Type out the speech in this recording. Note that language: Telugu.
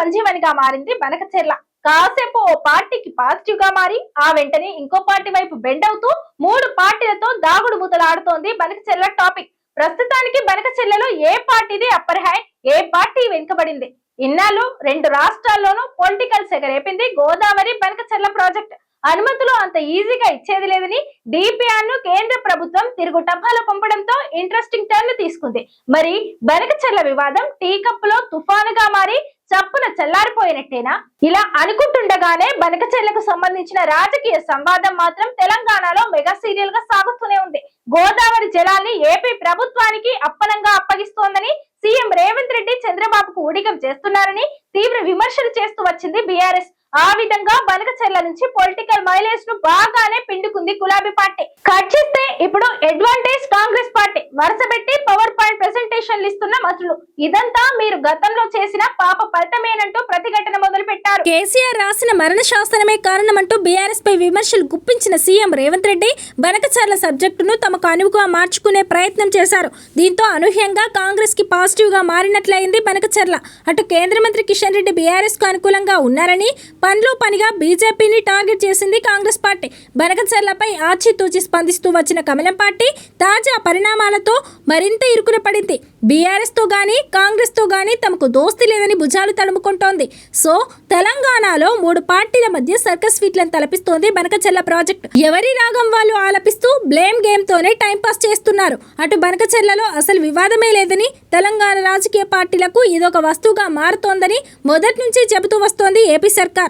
సంజీవనిగా మారింది బనకచెర్ల. కాసేపు ఓ పార్టీకి పాజిటివ్గా మారి ఆ వెంటనే ఇంకో పార్టీ వైపు బెండ్ అవుతూ మూడు పార్టీలతో దాగుడు మూతలాడుతోంది బనకచెర్ల టాపిక్ ప్రస్తుతానికి బనకచెర్లలో ఏ పార్టీది అప్పర్ హ్యాండ్ ఏ పార్టీ వెనుకబడింది? ఇన్నాళ్ళు రెండు రాష్ట్రాల్లోనూ పొలిటికల్ సెగరేపింది గోదావరి బనకచెర్ల ప్రాజెక్ట్ అనుమతులు అంత ఈజీగా ఇచ్చేది లేదని డిపిఆర్ను కేంద్ర ప్రభుత్వం తిరుగు టపాలు పంపడంతో ఇంట్రెస్టింగ్ టర్న్ తీసుకుంది. మరి బనకచెర్ల వివాదం టీ కప్పులో తుఫానుగా మారి చప్పున చల్లారిపోయినట్టేనా? ఇలా అనుకుంటుండగానే బనకచెర్లకు సంబంధించిన రాజకీయ సంవాదం మాత్రం తెలంగాణలో మెగా సీరియల్గా సాగుతూనే ఉంది. గోదావరి జలాన్ని ఏపీ ప్రభుత్వానికి అప్పనంగా అప్పగిస్తోందని సీఎం రేవంత్ రెడ్డి చంద్రబాబుకు ఊడిగం చేస్తున్నారని తీవ్ర విమర్శలు చేస్తూ వచ్చింది బీఆర్ఎస్. ఆ విధంగా బనకచెర్ల నుంచి పొలిటికల్ మైలేజ్ను బాగానే పిండుకుంది గులాబీ పార్టీ. కట్ చేస్తే ఇప్పుడు అడ్వాంటేజ్ కాంగ్రెస్ పార్టీ. వరుసపెట్టి పవర్ ఇస్తున్న మంత్రులు ఇదంతా మీరు గతంలో చేసిన పాప ఫలితమేనంటూ ప్రతిఘటన మొదలు పెట్టారు కేసీఆర్ రాసిన మరణ శాస్త్రమే కారణమంటూ బీఆర్ఎస్ పై విమర్శలు గుప్పించిన సీఎం రేవంత్ రెడ్డి బనకచర్ల సబ్జెక్టును తమకు అనువుగా మార్చుకునే ప్రయత్నం చేశారు. దీంతో అనూహ్యంగా కాంగ్రెస్కి పాజిటివ్గా మారినట్లయింది బనకచర్ల. అటు కేంద్ర మంత్రి కిషన్ రెడ్డి బీఆర్ఎస్కు అనుకూలంగా ఉన్నారని పనిలో పనిగా బీజేపీని టార్గెట్ చేసింది కాంగ్రెస్ పార్టీ. బనకచర్లపై ఆచితూచి స్పందిస్తూ వచ్చిన కమలం పార్టీ తాజా పరిణామాలతో మరింత ఇరుకున పడింది. బీఆర్ఎస్తో కానీ కాంగ్రెస్తో కానీ తమకు దోస్తి లేదని భుజాలు తడుముకుంటోంది. సో తెలంగాణలో మూడు పార్టీల మధ్య సర్కస్ ఫీట్లను తలపిస్తోంది బనకచెల్ల ప్రాజెక్ట్. ఎవరి రాగం వాళ్ళు ఆలపిస్తూ బ్లేమ్ గేమ్ తోనే చేస్తున్నారు. అటు బనకచెల్లలో అసలు వివాదమే లేదని తెలంగాణ రాజకీయ పార్టీలకు ఇదొక వస్తువుగా మారుతోందని మొదటి నుంచి చెబుతూ వస్తోంది ఏపీ సర్కార్.